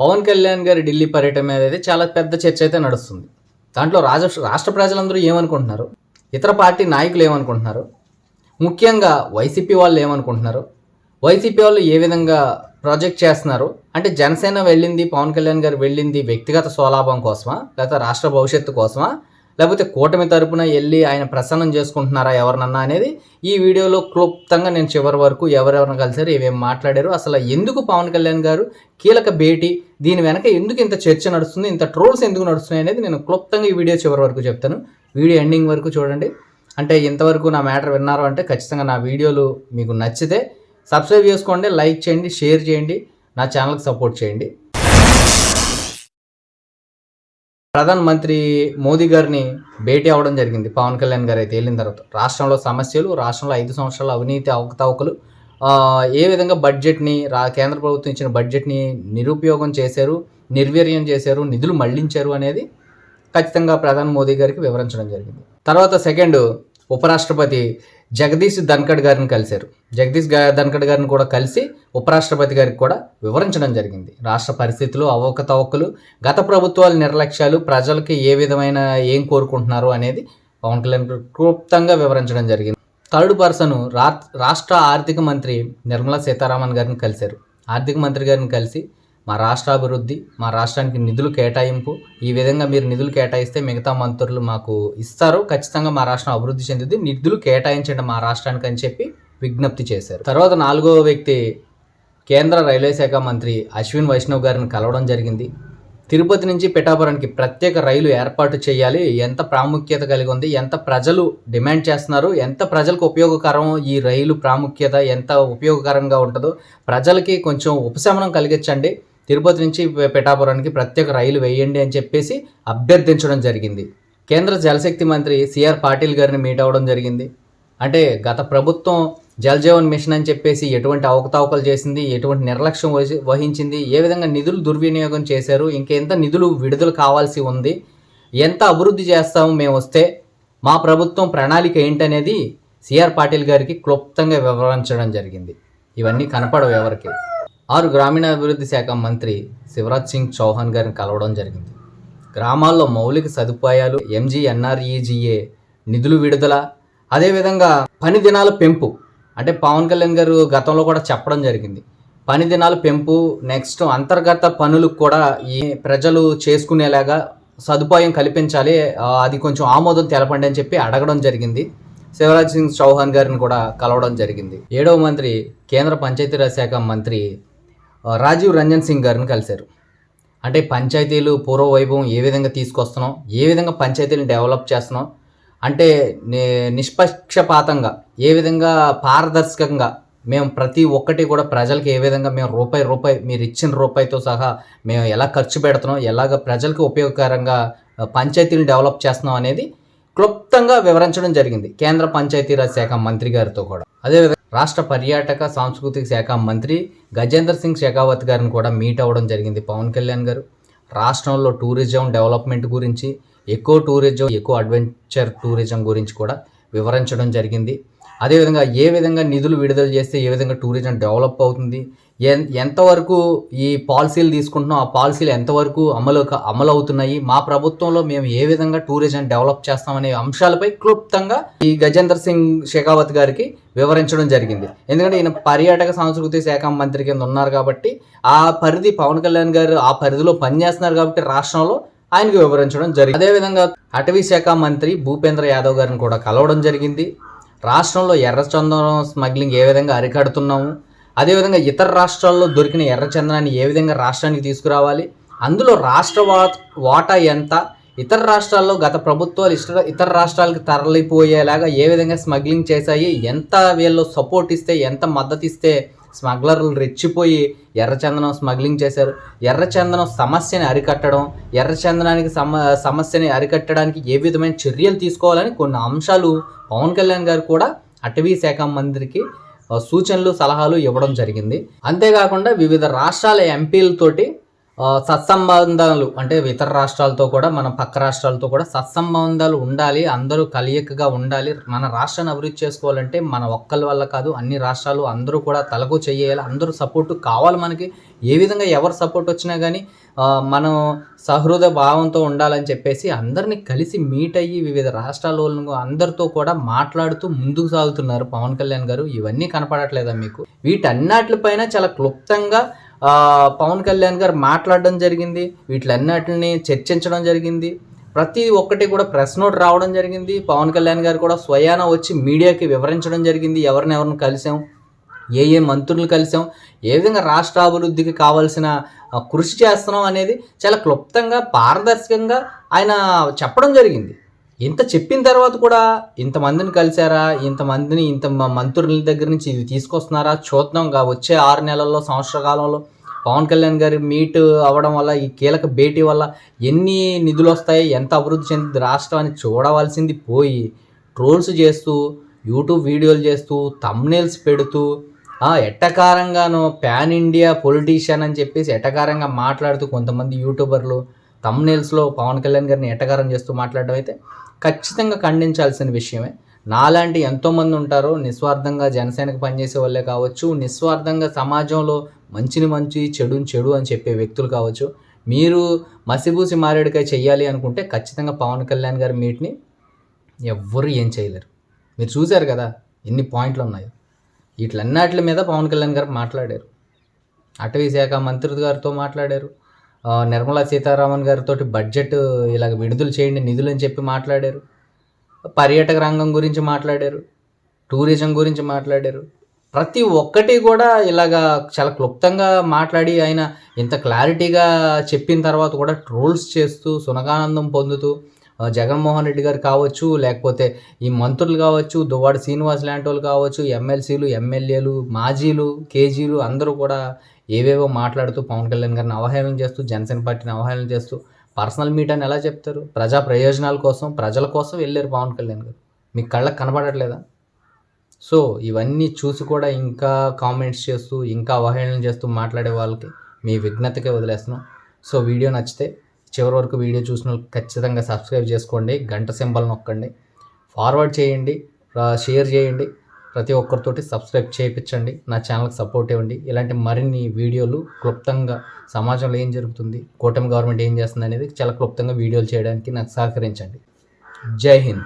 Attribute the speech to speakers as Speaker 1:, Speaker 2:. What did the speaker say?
Speaker 1: పవన్ కళ్యాణ్ గారి ఢిల్లీ పర్యటన మీద అయితే చాలా పెద్ద చర్చ అయితే నడుస్తుంది. దాంట్లో రాజ రాష్ట్ర ప్రజలందరూ ఏమనుకుంటున్నారు? ఇతర పార్టీ నాయకులు ఏమనుకుంటున్నారు? ముఖ్యంగా వైసీపీ వాళ్ళు ఏమనుకుంటున్నారు? వైసీపీ వాళ్ళు ఏ విధంగా ప్రాజెక్ట్ చేస్తున్నారు? అంటే జనసేన వెళ్ళింది పవన్ కళ్యాణ్ గారు వెళ్ళింది వ్యక్తిగత స్వలాభం కోసమా? లేకపోతే రాష్ట్ర భవిష్యత్తు కోసమా? లేకపోతే కూటమి తరపున వెళ్ళి ఆయన ప్రసన్నం చేసుకుంటున్నారా ఎవరినన్నా అనేది ఈ వీడియోలో క్లుప్తంగా నేను చివరి వరకు ఎవరెవరిని కలిసారు ఏమేమి మాట్లాడారు అసలు ఎందుకు పవన్ కళ్యాణ్ గారు కీలక భేటీ దీని వెనక ఎందుకు ఇంత చర్చ నడుస్తుంది ఇంత ట్రోల్స్ ఎందుకు నడుస్తున్నాయి అనేది నేను క్లుప్తంగా ఈ వీడియో చివరి వరకు చెప్తాను. వీడియో ఎండింగ్ వరకు చూడండి. అంటే ఇంతవరకు నా మ్యాటర్ విన్నారు అంటే ఖచ్చితంగా నా వీడియోలు మీకు నచ్చితే సబ్స్క్రైబ్ చేసుకోండి లైక్ చేయండి షేర్ చేయండి నా ఛానల్కి సపోర్ట్ చేయండి. ప్రధాన మంత్రి మోదీ గారిని భేటీ అవ్వడం జరిగింది. పవన్ కళ్యాణ్ గారు అయితే వెళ్ళిన తర్వాత. రాష్ట్రంలో సమస్యలు రాష్ట్రంలో ఐదు సంవత్సరాల అవినీతి అవకతవకలు ఏ విధంగా బడ్జెట్ని రా కేంద్ర ప్రభుత్వం ఇచ్చిన బడ్జెట్ని నిరుపయోగం చేశారు నిర్వీర్యం చేశారు నిధులు మళ్ళించారు అనేది ఖచ్చితంగా ప్రధాని మోదీ గారికి వివరించడం జరిగింది. తర్వాత సెకండ్ ఉపరాష్ట్రపతి జగదీష్ ధన్కడ్ గారిని కలిశారు. జగదీష్ గా- ధన్కడ్ గారిని కూడా కలిసి ఉపరాష్ట్రపతి గారికి కూడా వివరించడం జరిగింది. రాష్ట్ర పరిస్థితులు అవకతవకలు గత ప్రభుత్వాల నిర్లక్ష్యాలు ప్రజలకి ఏ విధమైన ఏం కోరుకుంటున్నారు అనేది పవన్ కళ్యాణ్ క్లుప్తంగా వివరించడం జరిగింది. థర్డ్ పర్సన్ రా రాష్ట్ర ఆర్థిక మంత్రి నిర్మలా సీతారామన్ గారిని కలిశారు. ఆర్థిక మంత్రి గారిని కలిసి మా రాష్ట్ర అభివృద్ధి మా రాష్ట్రానికి నిధులు కేటాయింపు ఈ విధంగా మీరు నిధులు కేటాయిస్తే మిగతా మంత్రులు మాకు ఇస్తారు. ఖచ్చితంగా మా రాష్ట్రం అభివృద్ధి చెందుతుంది. నిధులు కేటాయించండి మా రాష్ట్రానికి అని చెప్పి విజ్ఞప్తి చేశారు. తర్వాత నాలుగో వ్యక్తి కేంద్ర రైల్వే శాఖ మంత్రి అశ్విన్ వైష్ణవ్ గారిని కలవడం జరిగింది. తిరుపతి నుంచి పిఠాపురానికి ప్రత్యేక రైలు ఏర్పాటు చేయాలి. ఎంత ప్రాముఖ్యత కలిగి ఉంది? ఎంత ప్రజలు డిమాండ్ చేస్తున్నారు? ఎంత ప్రజలకు ఉపయోగకరం ఈ రైలు ప్రాముఖ్యత? ఎంత ఉపయోగకరంగా ఉంటుందో? ప్రజలకి కొంచెం ఉపశమనం కలిగించండి. తిరుపతి నుంచి పిఠాపురానికి ప్రత్యేక రైలు వేయండి అని చెప్పేసి అభ్యర్థించడం జరిగింది. కేంద్ర జలశక్తి మంత్రి సిఆర్ పాటిల్ గారిని మీట్ అవ్వడం జరిగింది. అంటే గత ప్రభుత్వం జలజీవన్ మిషన్ అని చెప్పేసి ఎటువంటి అవకతవకలు చేసింది ఎటువంటి నిర్లక్ష్యం వహి- వహించింది ఏ విధంగా నిధులు దుర్వినియోగం చేశారు ఇంకెంత నిధులు విడుదల కావాల్సి ఉంది ఎంత అభివృద్ధి చేస్తాము మేము వస్తే మా ప్రభుత్వం ప్రణాళిక ఏంటనేది సిఆర్ పాటిల్ గారికి క్లుప్తంగా వివరించడం జరిగింది. ఇవన్నీ కనపడవు ఎవరికి. ఆరు గ్రామీణాభివృద్ధి శాఖ మంత్రి శివరాజ్ సింగ్ చౌహాన్ గారిని కలవడం జరిగింది. గ్రామాల్లో మౌలిక సదుపాయాలు ఎంజీఎన్ఆర్ఈజీఏ నిధులు విడుదల అదేవిధంగా పని దినాల పెంపు అంటే పవన్ కళ్యాణ్ గారు గతంలో కూడా చెప్పడం జరిగింది. పని దినాల పెంపు నెక్స్ట్ అంతర్గత పనులకు కూడా ఈ ప్రజలు చేసుకునేలాగా సదుపాయం కల్పించాలి అది కొంచెం ఆమోదం తెలపండి అని చెప్పి అడగడం జరిగింది. శివరాజ్ సింగ్ చౌహాన్ గారిని కూడా కలవడం జరిగింది. ఏడవ మంత్రి కేంద్ర పంచాయతీరాజ్ శాఖ మంత్రి రాజీవ్ రంజన్ సింగ్ గారిని కలిశారు. అంటే పంచాయతీలు పూర్వ వైభవం ఏ విధంగా తీసుకొస్తున్నాం ఏ విధంగా పంచాయతీలను డెవలప్ చేస్తున్నాం అంటే నిష్పక్షపాతంగా ఏ విధంగా పారదర్శకంగా మేము ప్రతి ఒక్కటి కూడా ప్రజలకు ఏ విధంగా మేము రూపాయి రూపాయి మీరు ఇచ్చిన రూపాయితో సహా మేము ఎలా ఖర్చు పెడుతున్నాం ఎలాగ ప్రజలకు ఉపయోగకరంగా పంచాయతీలు డెవలప్ చేస్తున్నాం అనేది క్లుప్తంగా వివరించడం జరిగింది. కేంద్ర పంచాయతీరాజ్ శాఖ మంత్రి గారితో కూడా. అదేవిధంగా రాష్ట్ర పర్యాటక సాంస్కృతిక శాఖ మంత్రి గజేంద్ర సింగ్ షెకావత్ గారిని కూడా మీట్ అవ్వడం జరిగింది పవన్ కళ్యాణ్ గారు. రాష్ట్రంలో టూరిజం డెవలప్మెంట్ గురించి ఎక్కువ టూరిజం ఎక్కువ అడ్వెంచర్ టూరిజం గురించి కూడా వివరించడం జరిగింది. అదేవిధంగా ఏ విధంగా నిధులు విడుదల చేస్తే ఏ విధంగా టూరిజం డెవలప్ అవుతుంది ఎన్ ఎంతవరకు ఈ పాలసీలు తీసుకుంటున్నాం ఆ పాలసీలు ఎంతవరకు అమలు అమలు అవుతున్నాయి మా ప్రభుత్వంలో మేము ఏ విధంగా టూరిజం డెవలప్ చేస్తామనే అంశాలపై క్లుప్తంగా ఈ గజేంద్ర సింగ్ షెకావత్ గారికి వివరించడం జరిగింది. ఎందుకంటే ఈయన పర్యాటక సాంస్కృతిక శాఖ మంత్రి కింద ఉన్నారు కాబట్టి ఆ పరిధి పవన్ కళ్యాణ్ గారు ఆ పరిధిలో పనిచేస్తున్నారు కాబట్టి రాష్ట్రంలో ఆయనకు వివరించడం జరిగింది. అదేవిధంగా అటవీ శాఖ మంత్రి భూపేంద్ర యాదవ్ గారిని కూడా కలవడం జరిగింది. రాష్ట్రంలో ఎర్రచందనం స్మగ్లింగ్ ఏ విధంగా అరికడుతున్నాము అదేవిధంగా ఇతర రాష్ట్రాల్లో దొరికిన ఎర్రచందనాన్ని ఏ విధంగా రాష్ట్రానికి తీసుకురావాలి? అందులో రాష్ట్ర వాటా ఎంత? ఇతర రాష్ట్రాల్లో గత ప్రభుత్వాలు ఇష్ట ఇతర రాష్ట్రాలకు తరలిపోయేలాగా ఏ విధంగా స్మగ్లింగ్ చేశాయి? ఎంత వీళ్ళు సపోర్ట్ ఇస్తే ఎంత మద్దతు ఇస్తే స్మగ్లర్లు రెచ్చిపోయి ఎర్రచందనం స్మగ్లింగ్ చేశారు? ఎర్రచందనం సమస్యని అరికట్టడం ఎర్రచందనానికి సమ సమస్యని అరికట్టడానికి ఏ విధమైన చర్యలు తీసుకోవాలని కొన్ని అంశాలు పవన్ కళ్యాణ్ గారు కూడా అటవీ శాఖ మంత్రికి సూచనలు సలహాలు ఇవ్వడం జరిగింది. అంతేకాకుండా వివిధ రాష్ట్రాల ఎంపీలతోటి సత్సంబంధాలు అంటే ఇతర రాష్ట్రాలతో కూడా మన పక్క రాష్ట్రాలతో కూడా సత్సంబంధాలు ఉండాలి అందరూ కలియకగా ఉండాలి. మన రాష్ట్రాన్ని అభివృద్ధి చేసుకోవాలంటే మన ఒక్కరి వల్ల కాదు అన్ని రాష్ట్రాలు అందరూ కూడా తలకు చెయ్యాలి. అందరూ సపోర్ట్ కావాలి మనకి. ఏ విధంగా ఎవరు సపోర్ట్ వచ్చినా కానీ మనం సహృద భావంతో ఉండాలని చెప్పేసి అందరినీ కలిసి మీట్ అయ్యి వివిధ రాష్ట్రాల వాళ్ళను అందరితో కూడా మాట్లాడుతూ ముందుకు సాగుతున్నారు పవన్ కళ్యాణ్ గారు. ఇవన్నీ కనపడట్లేదా మీకు? వీటన్నిటిపైన చాలా క్లుప్తంగా పవన్ కళ్యాణ్ గారు మాట్లాడడం జరిగింది వీటిలన్నిటిని చర్చించడం జరిగింది. ప్రతి ఒక్కటి కూడా ప్రెస్ నోట్ రావడం జరిగింది. పవన్ కళ్యాణ్ గారు కూడా స్వయాన వచ్చి మీడియాకి వివరించడం జరిగింది. ఎవరిని ఎవరిని కలిసాం? ఏ ఏ మంత్రులు కలిసాం? ఏ విధంగా రాష్ట్ర అభివృద్ధికి కావాల్సిన కృషి చేస్తున్నాం అనేది చాలా క్లుప్తంగా పారదర్శకంగా ఆయన చెప్పడం జరిగింది. ఇంత చెప్పిన తర్వాత కూడా ఇంతమందిని కలిశారా? ఇంతమందిని ఇంత మ- మంత్రుల దగ్గర నుంచి ఇది తీసుకొస్తున్నారా? చూద్దాం వచ్చే ఆరు నెలల్లో సంవత్సర కాలంలో పవన్ కళ్యాణ్ గారి మీట్ అవ్వడం వల్ల ఈ కీలక భేటీ వల్ల ఎన్ని నిధులు వస్తాయి? ఎంత అభివృద్ధి చెందింది రాష్ట్రం అని చూడవలసింది పోయి ట్రోల్స్ చేస్తూ యూట్యూబ్ వీడియోలు చేస్తూ తమ్నేల్స్ పెడుతూ ఎట్టకారంగాను ప్యాన్ ఇండియా పొలిటీషియన్ అని చెప్పేసి ఎట్టకారంగా మాట్లాడుతూ కొంతమంది యూట్యూబర్లు తమ్నేల్స్లో పవన్ కళ్యాణ్ గారిని ఎట్టకారం చేస్తూ మాట్లాడడం అయితే ఖచ్చితంగా ఖండించాల్సిన విషయమే. నాలాంటి ఎంతోమంది ఉంటారు. నిస్వార్థంగా జనసేనకు పనిచేసే వాళ్ళే కావచ్చు నిస్వార్థంగా సమాజంలో మంచిని మంచి చెడుని చెడు అని చెప్పే వ్యక్తులు కావచ్చు. మీరు మసిబూసి మారేడుకాయ చేయాలి అనుకుంటే ఖచ్చితంగా పవన్ కళ్యాణ్ గారి మీట్ని ఎవ్వరు ఏం చేయలేరు. మీరు చూశారు కదా ఎన్ని పాయింట్లు ఉన్నాయి. వీటిలన్నిటి మీద పవన్ కళ్యాణ్ గారు మాట్లాడారు. అటవీ శాఖ మంత్రి గారితో మాట్లాడారు. నిర్మలా సీతారామన్ గారితో బడ్జెట్ ఇలాగ విడుదల చేయండి నిధులు అని చెప్పి మాట్లాడారు. పర్యాటక రంగం గురించి మాట్లాడారు. టూరిజం గురించి మాట్లాడారు. ప్రతి ఒక్కటి కూడా ఇలాగా చాలా క్లుప్తంగా మాట్లాడి ఆయన ఇంత క్లారిటీగా చెప్పిన తర్వాత కూడా ట్రోల్స్ చేస్తూ సునగానందం పొందుతూ జగన్మోహన్ రెడ్డి గారు కావచ్చు లేకపోతే ఈ మంత్రులు కావచ్చు దువ్వాడ శ్రీనివాస్ లాంటి వాళ్ళు కావచ్చు ఎమ్మెల్సీలు ఎమ్మెల్యేలు మాజీలు కేజీలు అందరూ కూడా ఏవేవో మాట్లాడుతూ పవన్ కళ్యాణ్ గారిని అవహేళన చేస్తూ జనసేన పార్టీని అవహేళన చేస్తూ పర్సనల్ మీట్ అని ఎలా చెప్తారు? ప్రజా ప్రయోజనాల కోసం ప్రజల కోసం వెళ్ళారు పవన్ కళ్యాణ్ గారు. మీ కళ్ళకు కనబడట్లేదా సో ఇవన్నీ చూసి కూడా ఇంకా కామెంట్స్ చేస్తూ ఇంకా అవహేళన చేస్తూ మాట్లాడే వాళ్ళకి మీ విఘ్నతకే వదిలేస్తున్నాం. సో వీడియో నచ్చితే చివరి వరకు వీడియో చూసిన వాళ్ళు ఖచ్చితంగా సబ్స్క్రైబ్ చేసుకోండి గంట సింబల్ నొక్కండి. ఫార్వర్డ్ చేయండి షేర్ చేయండి. ప్రతి ఒక్కరితోటి సబ్స్క్రైబ్ చేయించండి. నా ఛానల్కి సపోర్ట్ ఇవ్వండి. ఇలాంటి మరిన్ని వీడియోలు క్లుప్తంగా సమాజంలో ఏం జరుగుతుంది కూటమి గవర్నమెంట్ ఏం చేస్తుంది అనేది చాలా క్లుప్తంగా వీడియోలు చేయడానికి నాకు సహకరించండి. జై హింద్.